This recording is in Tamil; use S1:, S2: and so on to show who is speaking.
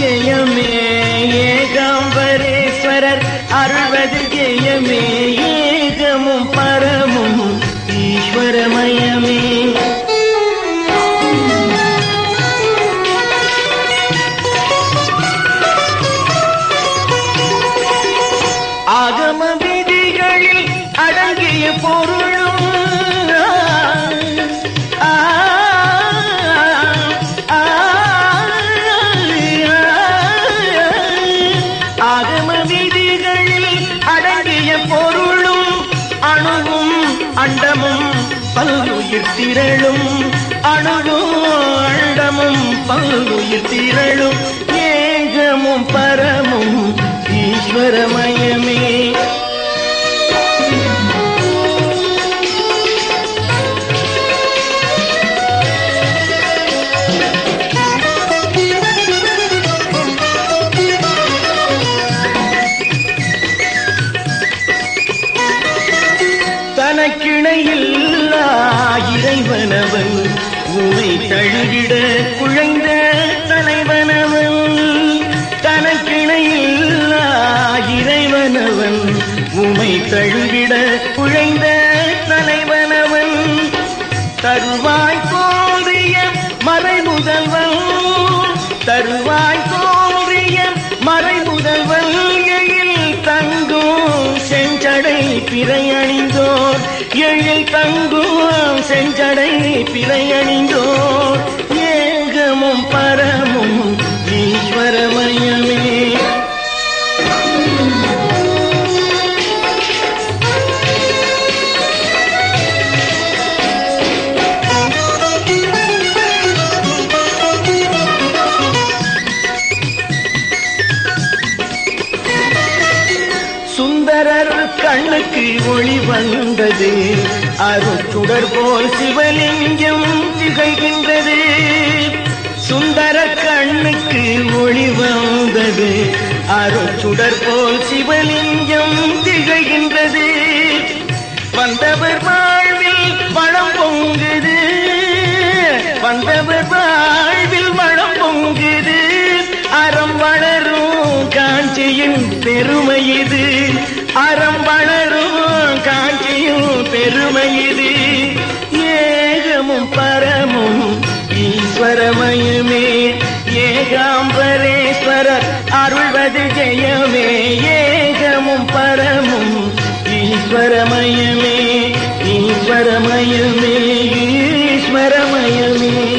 S1: ஜெயமே ஏகாம்பரேஸ்வரர். அருள்வது ஜெயமே ஏகமும் பரமும் ஈஸ்வரமயமே. ஆகம விதிகளில் அடங்கிய பொருளும் பொருளும் அணுவும் அண்டமும் பல்லுயிர் திரளும். அணுவும் அண்டமும் பல்லுயிர் திரளும். ஏகமும் பரமும் ஈஸ்வரமயமே. தனக்கிணையில்லா இறைவனவன். உமை தழுவிட குழைந்த தலைவனவன். தனக்கிணையில்லா இறைவனவன். உமை தழுவிட குழைந்த தலைவனவன். தருவாய் தோன்றிய மறைமுதல்வன். தருவாய் செஞ்சடை பிறை அணிந்தோர் எழில் தங்கும் செஞ்சடை பிறை அணிந்தோர் கண்ணுக்கு ஒளி வந்தது. அருட்சுடர் போல் சிவலிங்கம் திகழ்கின்றது சுந்தர கண்ணுக்கு ஒளி வந்தது. அருட்சுடர் போல் சிவலிங்கம் திகழ்கின்றது வந்தவர் வாழ்வில் பழம் பொங்குது. வந்தவர் வாழ்வில் மழம் பொங்குது. அறம் வளரும் காஞ்சியின் பெருமை இது. அறம் வளரும் காஞ்சியின் பெருமை இது ஏகமும் பரமும் ஈஸ்வரமயமே. ஏகாம்பரேஸ்வரர் அருள்வது ஜெயமே. ஏகமும் பரமும் ஈஸ்வரமயமே. ஈஸ்வரமயமே ஈஸ்வரமயமே.